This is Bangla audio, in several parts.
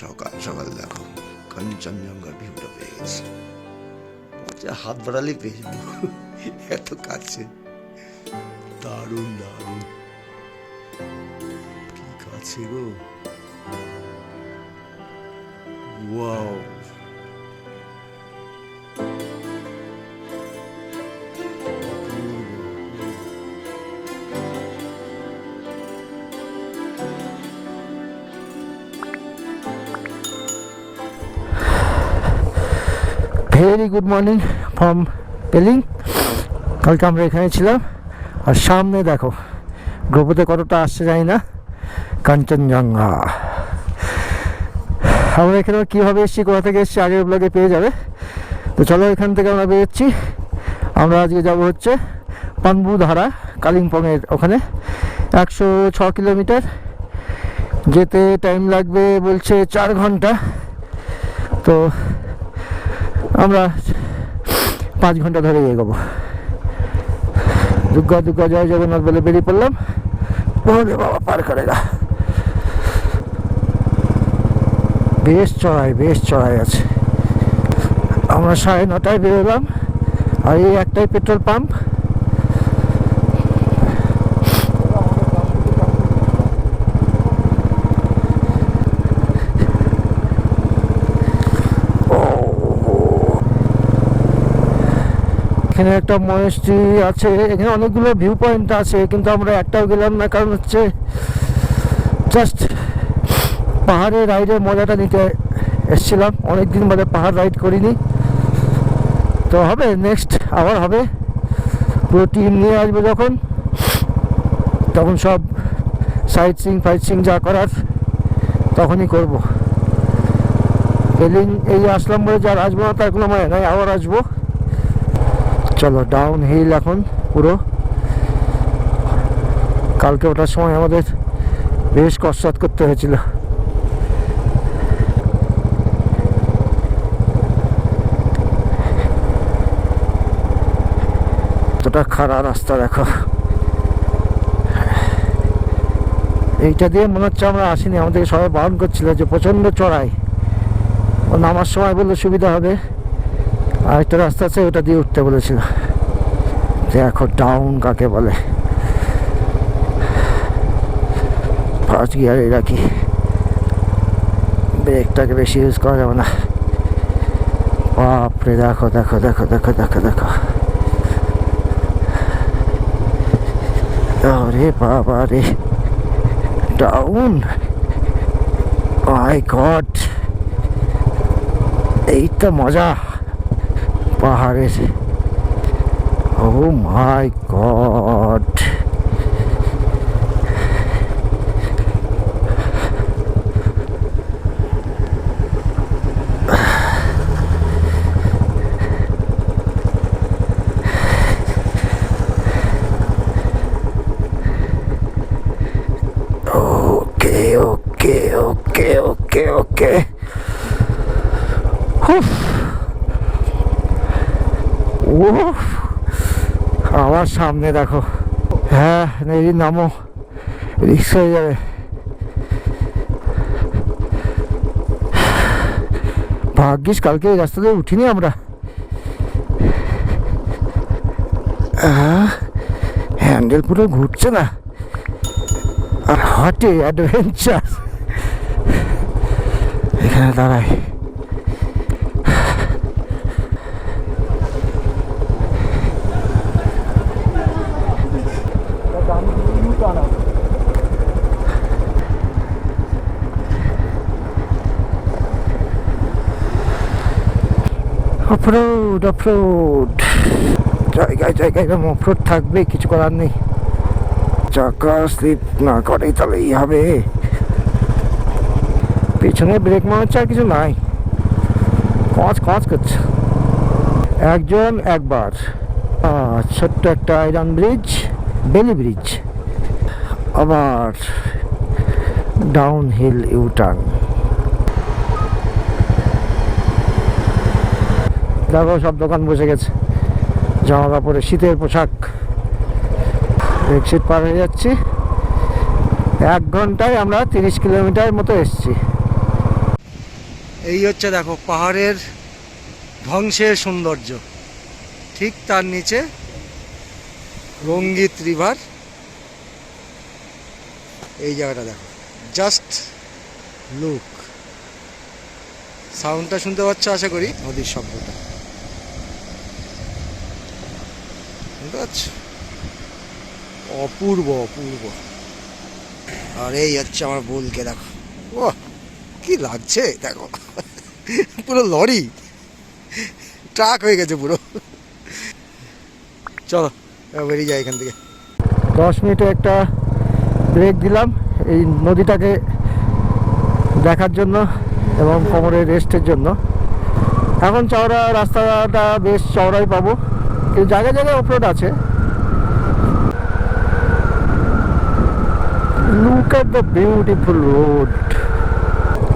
সকাল সকাল দেখো, কাঞ্চনজঙ্ঘার ভিউটা পেয়ে গেছি হাত বাড়ালেই পেয়ে যাব। এত কাছে। দারুণ দারুণ। কি কাছে গো। Wow. Very good morning from Pelling কালকে আমরা এখানে ছিলাম। আর সামনে দেখো, গ্রুপতে কতটা আসছে জানি না। কাঞ্চনজঙ্ঘা। আমরা এখানে কীভাবে এসেছি, কোথা থেকে এসেছি, আগের ব্লগে পেয়ে যাবে। তো চলো এখান থেকে আমরা বেরোচ্ছি। আমরা আজকে যাব হচ্ছে পানবুধারা, কালিম্পংয়ের ওখানে। একশো ছ কিলোমিটার। যেতে টাইম লাগবে বলছে চার ঘণ্টা। তো আমরা পাঁচ ঘণ্টা ধরে এগোবো। দুর্গা দুর্গা, জয় জগন্নাথ বলে বেরিয়ে পড়লাম। ওরে বাবা পার করে গা বেশ চড়াই বেশ চড়াই আছে। আমরা সাড়ে নটায় বেরোলাম। আর এই একটাই পেট্রোল পাম্প। এখানে একটা মনেস্ট্রি আছে, এখানে অনেকগুলো ভিউ পয়েন্ট আছে, কিন্তু আমরা একটাও গেলাম না, কারণ হচ্ছে জাস্ট পাহাড়ে রাইডের মজাটা নিতে এসছিলাম। অনেক দিন বাদে পাহাড় রাইড করিনি। তো হবে নেক্সট আবার হবে। পুরো টিম নিয়ে আসব যখন, তখন সব সাইট সিং ফাইট সিং যা করার, তখনই করব। এদিন এই আসলাম বলে যার আসব না, তার কোনো মানে নাই, আবার আসব। চলো ডাউন হিল এখন পুরো। কালকে ওঠার সময় আমাদের বেশ কসরত করতে হয়েছিল। কতটা খারাপ রাস্তা দেখো। এইটা দিয়ে মনে হচ্ছে আমরা আসিনি। আমাদেরকে সবাই বারণ করছিল যে প্রচণ্ড চড়াই। ও নামার সময় বললে সুবিধা হবে। আর একটা রাস্তা আছে, ওটা দিয়ে উঠতে বলেছিল। দেখো ডাউন কাকে বলে? ফার্স্ট গিয়ারে রাখি। ব্রেকটাকে বেশি ইউজ করা যাবে না। বাপরে, দেখো দেখো দেখো দেখো দেখো দেখো। আরে বাবা রে। ডাউন মাই গড এই তো মজা। পাহাড়ের ও মাই গড ওকে ওকে ওকে ওকে ওকে আমার সামনে দেখো। হ্যাঁ এই নামো, রিক্সা হয়ে যাবে। ভাগ্যিস, কালকে এই রাস্তা দিয়ে উঠিনি আমরা। হ্যান্ডেল পুরো ঘুরছে না। আর হটে অ্যাডভেঞ্চার এখানে দাঁড়ায় অফরোড অফরোড জায়গায় জায়গায় এরকম অফরোড থাকবে, কিছু করার নেই। চাকা স্লিপ না করে তাহলেই হবে। পেছনে ব্রেক মারা আর কিছু নাই। কচ কচ করছে। একজন একবার। ছোট্ট একটা আয়রন ব্রিজ বেলি ব্রিজ আবার ডাউন হিল ইউটার্ন দেখো সব দোকান বসে গেছে। জামা কাপড়ের শীতের পোশাক। এক্সিট পার হয়ে যাচ্ছি। এক ঘন্টায় আমরা তিরিশ কিলোমিটার মতো এসেছি। এই হচ্ছে দেখো পাহাড়ের ধ্বংসের সৌন্দর্য। ঠিক তার নিচে রঙ্গিত রিভার। এই জায়গাটা দেখো। Just look. সাউন্ডটা শুনতে পাচ্ছ আশা করি? নদীর শব্দটা। পাচ্ছ অপূর্ব অপূর্ব। আর এই হচ্ছে আমার বোলকে দেখো। ও কি লাগছে? দেখো, পুরো লরি। ট্রাক হয়ে গেছে পুরো। চলো বেরিয়ে যাই এখান থেকে। দশ মিনিটে একটা ব্রেক দিলাম এই নদীটাকে দেখার জন্য এবং কোমরের রেস্টের জন্য। এখন চওড়া রাস্তাটা বেশ চওড়াই পাবো। কিন্তু জায়গায় জায়গায় অফরোড আছে। Look at the beautiful road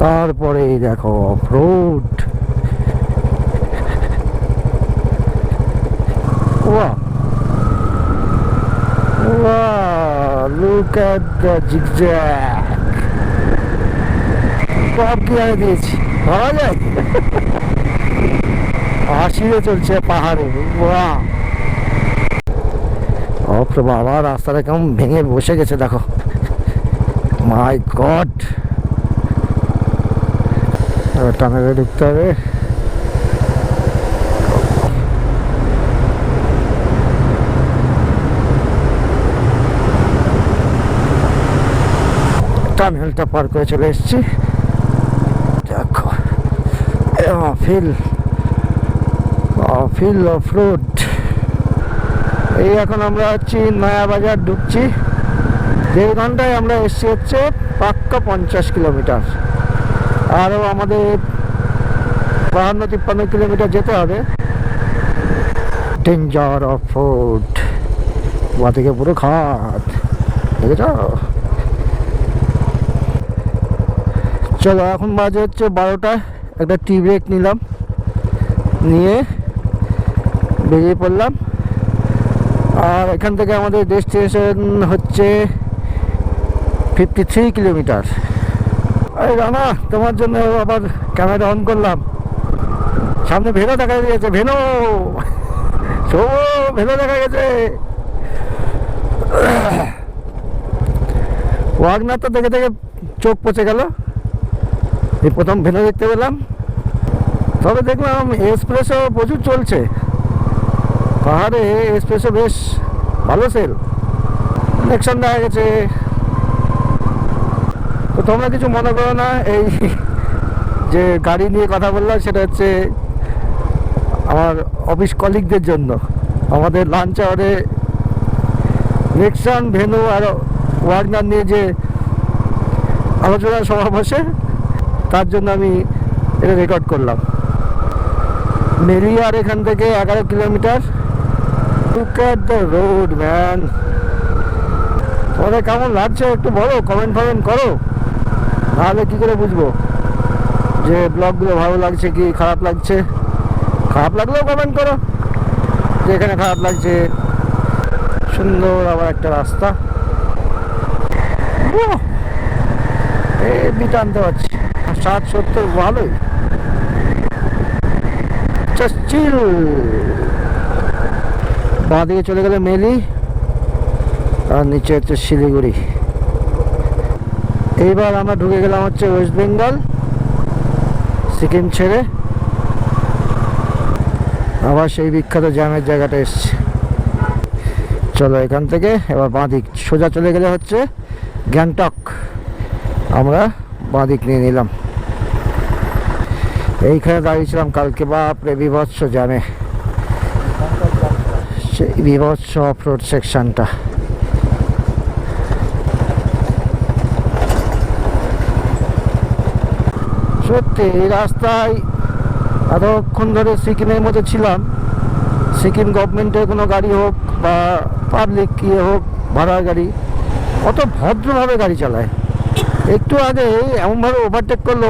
তারপরে দেখো অফরোড ওয়া ওয়া look at the zigzag top গিয়ারে দিয়েছি। ভাবা যায়? আশিয়ে চলছে পাহাড়ে অপ্র বাবা রাস্তাটা কেমন ভেঙে বসে গেছে, দেখো। মাই গড টানেলে ঢুকতে হবে। টানেলটা পার করে চলে এসেছি। দেখো ফিল ফিল অফ রোড এই এখন আমরা হচ্ছি নয়া বাজার ঢুকছি। দেড় ঘন্টায় আমরা এসছি হচ্ছে পাক্কা পঞ্চাশ কিলোমিটার। আরও আমাদের বাহান্ন তিপ্পান্ন কিলোমিটার যেতে হবে। ডেঞ্জার অফ রোড বা থেকে পুরো খাত। দেখেছ? চলো, এখন বাজে হচ্ছে বারোটা। একটা টি ব্রেক নিলাম। নিয়ে বেরিয়ে পড়লাম। আর এখান থেকে আমাদের ডেস্টিনেশন হচ্ছে ফিফটি থ্রি কিলোমিটার আরে রানা, তোমার জন্য আবার ক্যামেরা অন করলাম। সামনে ভেনো দেখা গেছে ভেনো শো ভেনো দেখা গেছে। ওয়াগনার তো দেখে দেখে চোখ পচে গেল। এই প্রথম ভেনো দেখতে পেলাম। তবে দেখলাম এক্সপ্রেসও প্রচুর চলছে। পাহাড়ে এক্সপ্রেসও বেশ ভালো সেল। কানেকশন দেখা গেছে। তো তোমরা কিছু মনে করো না, এই যে গাড়ি নিয়ে কথা বললাম, সেটা হচ্ছে আমার অফিস কলিগদের জন্য। আমাদের লাঞ্চ আওয়ারে নেক্সন ভেনু আর ওয়ার্নার নিয়ে যে আলোচনা সভা বসে, তার জন্য আমি এটা রেকর্ড করলাম। মেরিয়ার এখান থেকে এগারো kilometre. Look at the road man তোমাদের কেমন লাগছে একটু বলো কমেন্ট ফমেন্ট করো। নাহলে কী করে বুঝব? যে ব্লগগুলো ভালো লাগছে কি খারাপ লাগছে? খারাপ লাগলেও কমেন্ট করো। যে এখানে খারাপ লাগছে, সুন্দর আবার একটা রাস্তা। বিট আনতে পারছি। ষাট সত্তর, ভালোই। চিল বাঁ দিকে চলে গেলে মেলি, আর নিচে হচ্ছে শিলিগুড়ি। এইবার আমরা ঢুকে গেলাম হচ্ছে ওয়েস্ট বেঙ্গল সিকিম ছেড়ে। আবার সেই বিখ্যাত জ্যামের জায়গাটা এসছে। চলো এখান থেকে, এবার বাঁদিক সোজা চলে গেলে হচ্ছে গ্যাংটক। আমরা বাঁদিক নিয়ে নিলাম। এইখানে দাঁড়িয়েছিলাম কালকে, বাপরে বিভৎস জ্যামে। সেই বিভৎস অফ রোড সেকশনটা সত্যি, এই রাস্তায় এতক্ষণ ধরে সিকিমের মধ্যে ছিলাম। সিকিম গভর্নমেন্টের কোনো গাড়ি হোক বা পাবলিক ইয়ে হোক ভাড়ার গাড়ি, কত ভদ্রভাবে গাড়ি চালায়। একটু আগে এমনভাবে ওভারটেক করল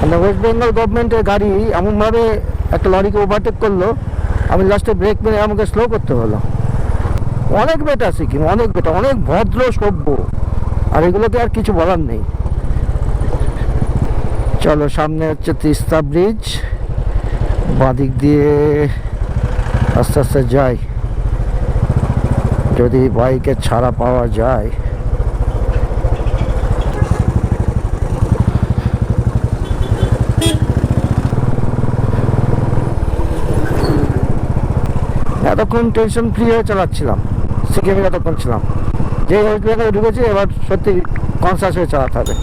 মানে ওয়েস্ট বেঙ্গল গভর্নমেন্টের গাড়ি এমনভাবে একটা লরিকে ওভারটেক করল আমি লাস্টে ব্রেক মেরে আমাকে স্লো করতে হলো। অনেক বেটার সিকিম অনেক বেটার অনেক ভদ্র সভ্য। আর এগুলোতে আর কিছু বলার নেই। চলো সামনে হচ্ছে তিস্তা ব্রিজ বাদিক দিয়ে আস্তে আস্তে যাই। যদি বাইকের ছাড়া পাওয়া যায়। এতক্ষণ টেনশন ফ্রি হয়ে চালাচ্ছিলাম, সিকিমে এতক্ষণ ছিলাম। যে জায়গায় ঢুকেছি, এবার সত্যি কনসাস হয়ে চালাতে হবে।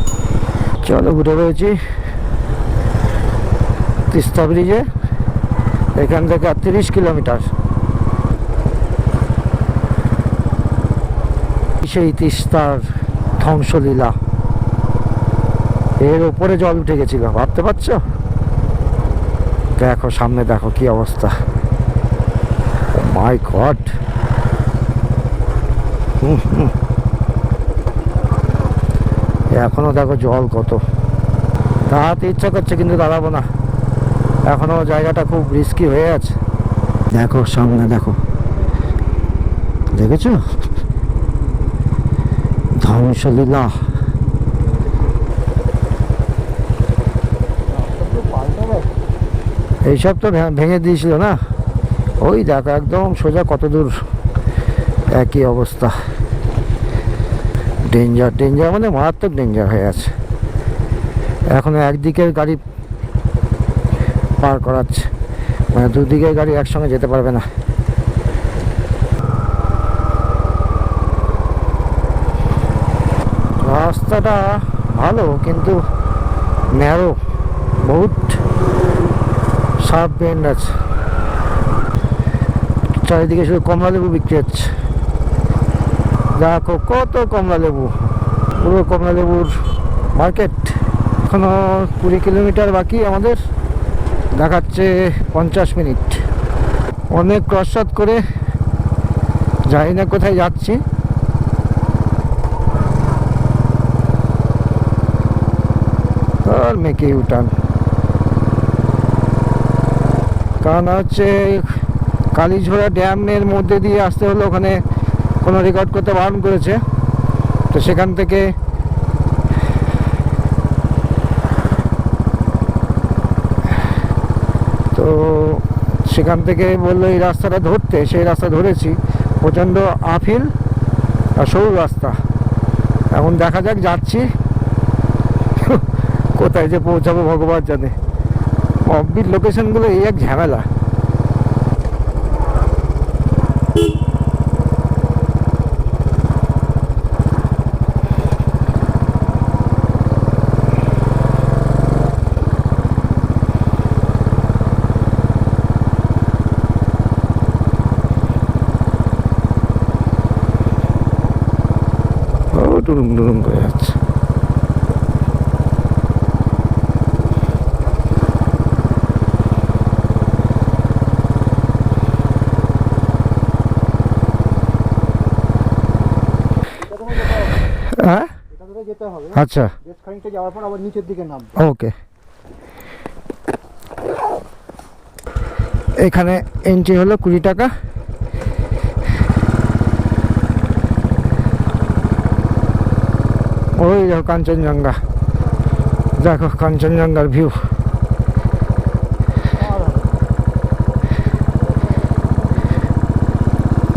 চলো ঘুরে রয়েছি তিস্তা ব্রিজে, এখান থেকে আর তিরিশ কিলোমিটার। সেই তিস্তার ধ্বংসলীলা। এর উপরে জল উঠে গেছিল, ভাবতে পারছ? দেখো, সামনে দেখো কি অবস্থা। মাই গড এখনও দেখো জল কত। দাঁড়াতে ইচ্ছা করছে কিন্তু দাঁড়াবো না। এখনও জায়গাটা খুব রিস্কি হয়ে আছে। দেখো, সামনে দেখো। দেখেছ? ধ্বংসলীলা। এইসব তো ভেঙে দিয়েছিল না? ওই দেখো, একদম সোজা কত দূর একই অবস্থা। ডেঞ্জার ডেঞ্জার মানে মারাত্মক ডেঞ্জার হয়ে আছে। এখনও একদিকের গাড়ি পার করাচ্ছে। মানে দুদিকের গাড়ি একসঙ্গে যেতে পারবে না। রাস্তাটা ভালো, কিন্তু ন্যারো বহুত শার্প বেন্ড আছে। চারিদিকে শুধু কমলা লেবু বিক্রি হচ্ছে। দেখো কত কমলা লেবু। পুরো কমলা লেবুর মার্কেট এখনও কুড়ি কিলোমিটার বাকি আমাদের। দেখাচ্ছে পঞ্চাশ মিনিট। অনেক ক্রসশট করে জানি না কোথায় যাচ্ছি। আর মেকে উঠান। কারণ হচ্ছে কালীঝোড়া ড্যামের মধ্যে দিয়ে আসতে হলে ওখানে কোনো রেকর্ড করতে বারণ করেছে। তো সেখান থেকে তো সেখান থেকে বলল, এই রাস্তাটা ধরতে। সেই রাস্তা ধরেছি। প্রচণ্ড আফিল আর সরু রাস্তা। এখন দেখা যাক, যাচ্ছি। কোথায় যে পৌঁছাবো ভগবান জানে। অফবিট লোকেশনগুলো এই এক ঝামেলা। ও টুরুম টুরুম করে যাচ্ছে। হ্যাঁ? যেতে হবে আচ্ছা। বেশ যাওয়ার পর আবার নিচের দিকে ওকে। এখানে এন্ট্রি হলো কুড়ি টাকা। ওই দেখো কাঞ্চনজঙ্ঘা দেখো কাঞ্চনজঙ্ঘার ভিউ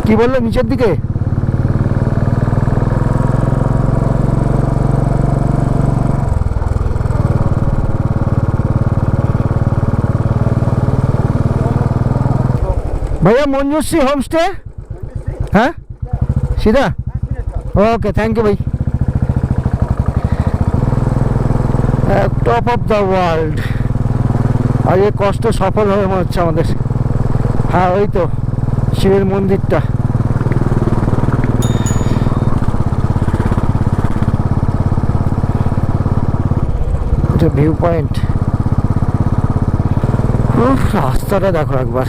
কি বললো নিচের দিকে भैया मंजूश्री होम स्टे हाँ सीधा ओके थैंक यू भाई টপ অফ দ্য ওয়ার্ল্ড আর এই কষ্ট সফল হবে মনে হচ্ছে আমাদের। হ্যাঁ ওই তো, শিবের মন্দিরটা। ভিউ পয়েন্ট রাস্তাটা দেখো একবার।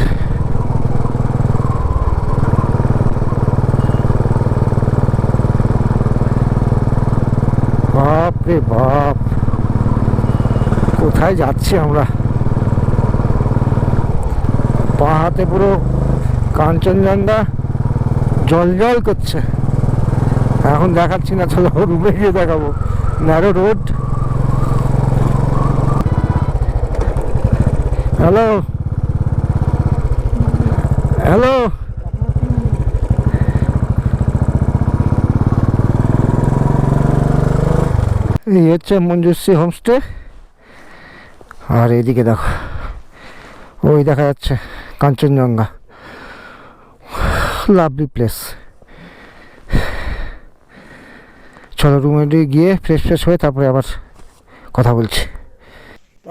বাপ রে বাপ। কোথায় যাচ্ছি আমরা? পা হাতে পুরো কাঞ্চনজঙ্ঘা জল জল করছে। এখন দেখাচ্ছি না, চলো রুমে গিয়ে দেখাবো। ন্যারো রোড হ্যালো হ্যালো এই হচ্ছে মঞ্জুশ্রী হোমস্টে আর এদিকে দেখো। ওই দেখা যাচ্ছে কাঞ্চনজঙ্ঘা। লাভলি প্লেস চলো রুমে গিয়ে ফ্রেশ ফ্রেশ হয়ে তারপরে আবার কথা বলছি।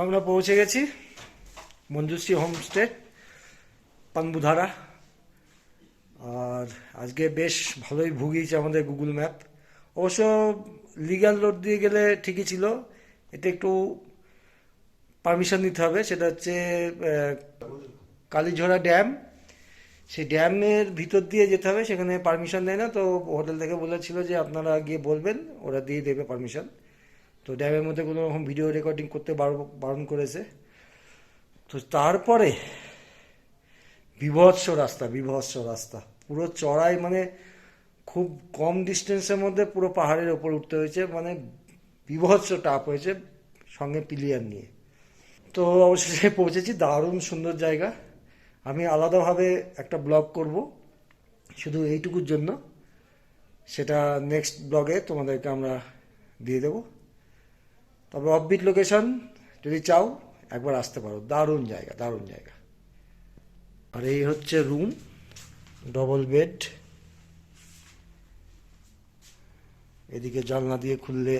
আমরা পৌঁছে গেছি মঞ্জুশ্রী হোমস্টে পানবুধারা। আর আজকে বেশ ভালোই ভুগিয়েছে আমাদের গুগল ম্যাপ অবশ্য লিগ্যাল রোড দিয়ে গেলে ঠিকই ছিল। এটা একটু পারমিশন নিতে হবে, সেটা হচ্ছে কালীঝোড়া ড্যাম। সেই ড্যামের ভিতর দিয়ে যেতে হবে, সেখানে পারমিশন দেয় না, তো হোটেল থেকে বলেছিল যে আপনারা গিয়ে বলবেন, ওরা দিয়ে দেবে পারমিশন তো ড্যামের মধ্যে কোনো রকম ভিডিও রেকর্ডিং করতে বার- বারণ করেছে। তো তারপরে, বিভৎস রাস্তা বিভৎস রাস্তা। পুরো চড়াই মানে খুব কম ডিস্টেন্সের মধ্যে পুরো পাহাড়ের ওপর উঠতে হয়েছে মানে বিভৎস টাপ হয়েছে সঙ্গে পিলিয়ার নিয়ে। তো অবশেষে পৌঁছেছি। দারুণ সুন্দর জায়গা। আমি আলাদাভাবে একটা ব্লগ করব শুধু এইটুকুর জন্য। সেটা নেক্সট ব্লগে তোমাদেরকে আমরা দিয়ে দেব। তবে অফবিট লোকেশন যদি চাও, একবার আসতে পারো। দারুণ জায়গা দারুণ জায়গা। আর এই হচ্ছে রুম ডবল বেড এদিকে জানলা দিয়ে খুললে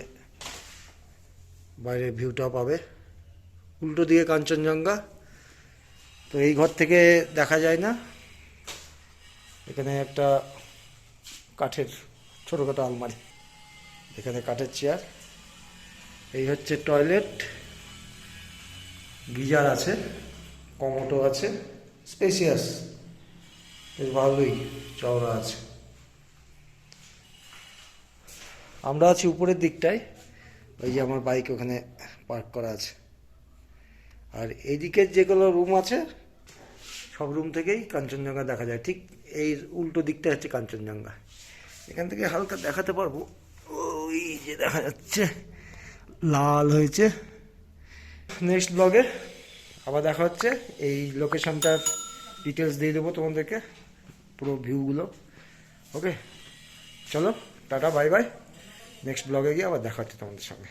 বাইরের ভিউটা পাবে। উল্টো দিকে কাঞ্চনজঙ্ঘা। তো এই ঘর থেকে দেখা যায় না। এখানে একটা কাঠের ছোটোখাটো আলমারি, এখানে কাঠের চেয়ার। এই হচ্ছে টয়লেট। গিজার আছে, কমোটো আছে, স্পেসিয়াস। বেশ ভালোই চওড়া আছে। আমরা আছি উপরের দিকটায়। ওই যে আমার বাইক ওখানে পার্ক করা আছে। আর এইদিকে যেগুলো রুম আছে, সব রুম থেকেই কাঞ্চনজঙ্ঘা দেখা যায়। ঠিক এই উল্টো দিকটা হচ্ছে কাঞ্চনজঙ্ঘা। এখান থেকে হালকা দেখাতে পারব। ওই যে দেখা যাচ্ছে, লাল হয়েছে। নেক্সট ব্লগে আবার দেখা হচ্ছে। এই লোকেশনটার ডিটেলস দিয়ে দেবো তোমাদেরকে, পুরো ভিউগুলো ওকে চলো, টাটা বাই বাই নেক্সট ব্লগে গিয়ে আবার দেখা হচ্ছে তোমাদের সঙ্গে।